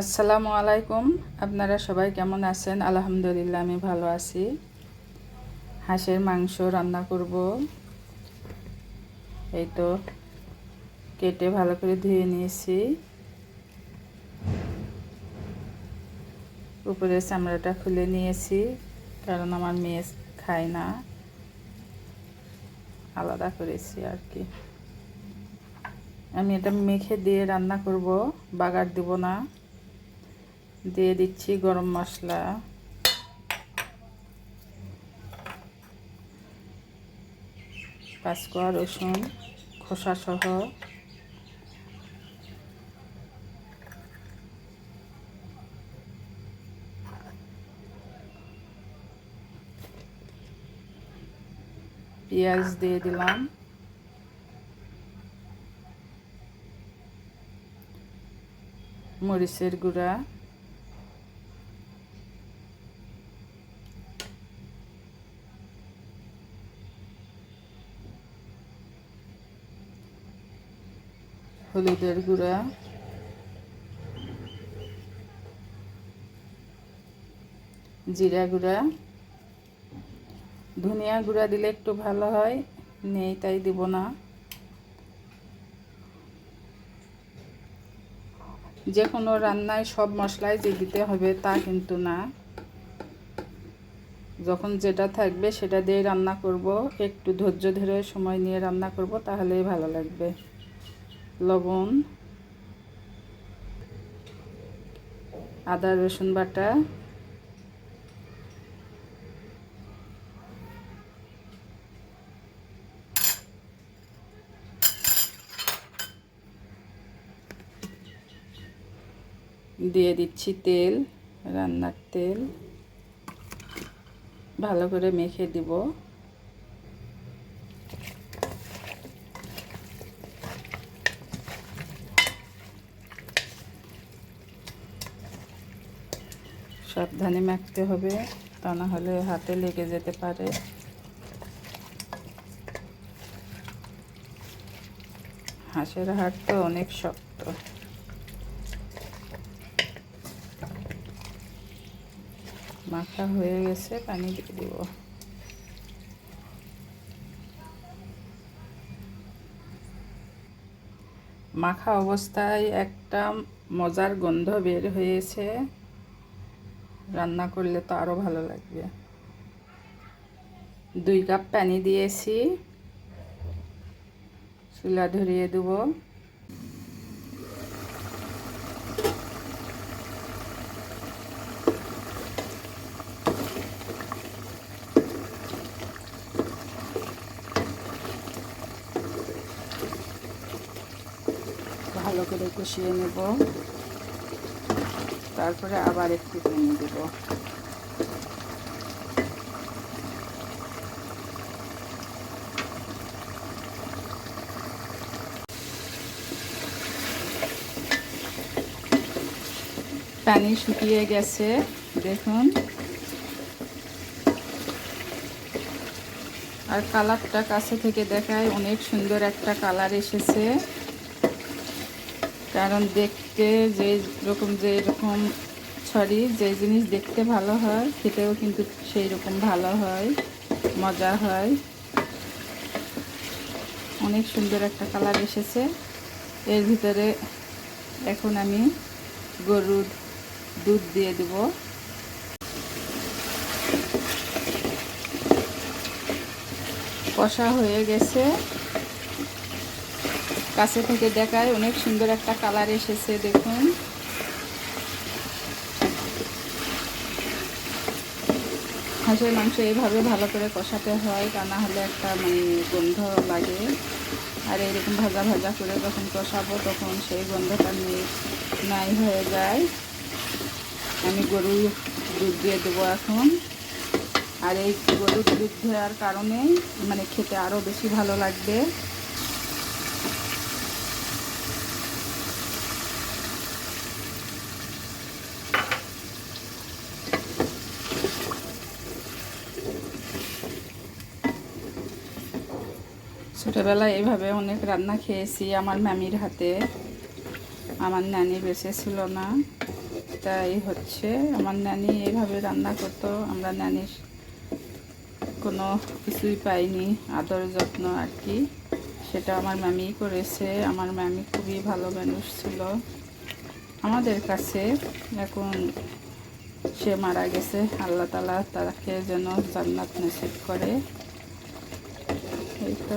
আসসালামু আলাইকুম। আপনারা সবাই কেমন আছেন? আলহামদুলিল্লাহ, আমি ভালো আছি। হাঁসের মাংস রান্না করব। এই তো কেটে ভালো করে ধুয়ে নিয়েছি। উপরের চামড়াটা খুলে নিয়েছি, কারণ আমার মেয়ে খায় না। আলাদা করেছি আর কি। আমি এটা মেখে দিয়ে রান্না করব, বাগার দিব না। দিয়ে দিচ্ছি গরম মশলা। পাঁচকোয়া রসুন খোসা সহ। পেঁয়াজ দিয়ে দিলাম। মরিচের গুঁড়া। হলুদের গুঁড়া। জিরা গুঁড়া। ধনিয়া গুঁড়া দিলে একটু ভালো হয়, নেই তাই দিব না। যে কোনো রান্নায় সব মশলাই যে দিতে হবে তা কিন্তু না। যখন যেটা থাকবে সেটা দিয়ে রান্না করব, একটু ধৈর্য ধরে সময় নিয়ে রান্না করব, তাহলেই ভালো লাগবে। লবণ আদা রসুন বাটা দিয়ে দিচ্ছি তেল রান্নার তেল। ভালো করে মেখে দিব। সাবধানে মাখতে হবে, তা না হলে হাতে লেগে যেতে পারে। হাঁসের হাট তো অনেক শক্ত। মাখা হয়ে গেছে, পানি দিয়ে দিব। মাখা অবস্থায় একটা মজার গন্ধ বের হয়েছে। রান্না করলে তো আরও ভালো লাগবে। দুই কাপ পানি দিয়েছি। চুলা ধরিয়ে দেবো। ভালো করে কষিয়ে নেব। তারপরে আবার একটু পানি দেব। পানি শুকিয়ে গেছে, দেখুন। আর কালারটা কাছে থেকে দেখায়, অনেক সুন্দর একটা কালার এসেছে। কারণ দেখতে যে রকম যে রকম সরি যে জিনিস দেখতে ভালো হয়, খেতেও কিন্তু সেই রকম ভালো হয় মজা হয়। অনেক সুন্দর একটা কালার এসেছে। এর ভিতরে এখন আমি গরুর দুধ দিয়ে দেব। কষা হয়ে গেছে। কাছে থেকে দেখায়, অনেক সুন্দর একটা কালার এসেছে, দেখুন। হাঁসের মাংস এইভাবে ভালো করে কষাতে হয়, তা না হলে একটা মানে গন্ধ লাগে। আর এরকম ভাজা ভাজা করে যখন কষাবো, তখন সেই গন্ধটা নিয়ে নাই হয়ে যায়। আমি গরুর দুধ দিয়ে দেবো এখন। আর এই গরুর দুধ দেওয়ার কারণে মানে খেতে আরও বেশি ভালো লাগবে। ছোটোবেলায় এইভাবে অনেক রান্না খেয়েছি আমার মামির হাতে। আমার নানি বেঁচে ছিল না। তাই হচ্ছে আমার নানি এইভাবে রান্না করতো। আমরা নানির কোনো কিছুই পাইনি, আদর যত্ন আর কি। সেটা আমার ম্যামি করেছে। আমার ম্যামি খুবই ভালো মানুষ ছিল। আমাদের কাছে এখন সে মারা গেছে, আল্লাহ তালা তাকে যেন জান্নাত নসিব করে। তো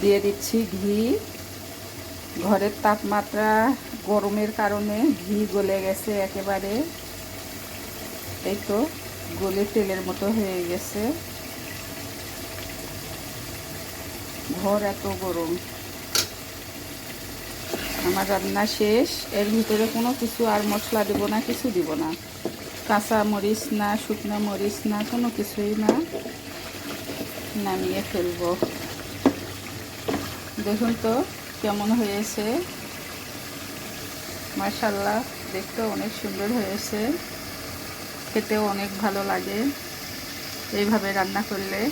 দিয়ে দিচ্ছি ঘি। ঘরের তাপমাত্রা গরমের কারণে ঘি গলে গেছে একেবারে। এই তো গলে তেলের মতো হয়ে গেছে। ঘর এত গরম। আমার রান্না শেষ। এর ভিতরে কোনো কিছু আর মশলা দেবো না, কিছু দিব না। কাঁচা মরিচ না, শুকনো মরিচ না, কোনো কিছুই না। নামিয়ে ফেলব। দেখুন তো কেমন হয়েছে। মাশাল্লাহ দেখতেও অনেক সুন্দর হয়েছে। খেতেও অনেক ভালো লাগে। এইভাবে রান্না করলে।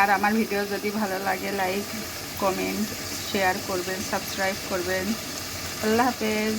আর আমার ভিডিও যদি ভালো লাগে লাইক কমেন্ট শেয়ার করবেন সাবস্ক্রাইব করবেন। আল্লাহ হাফেজ।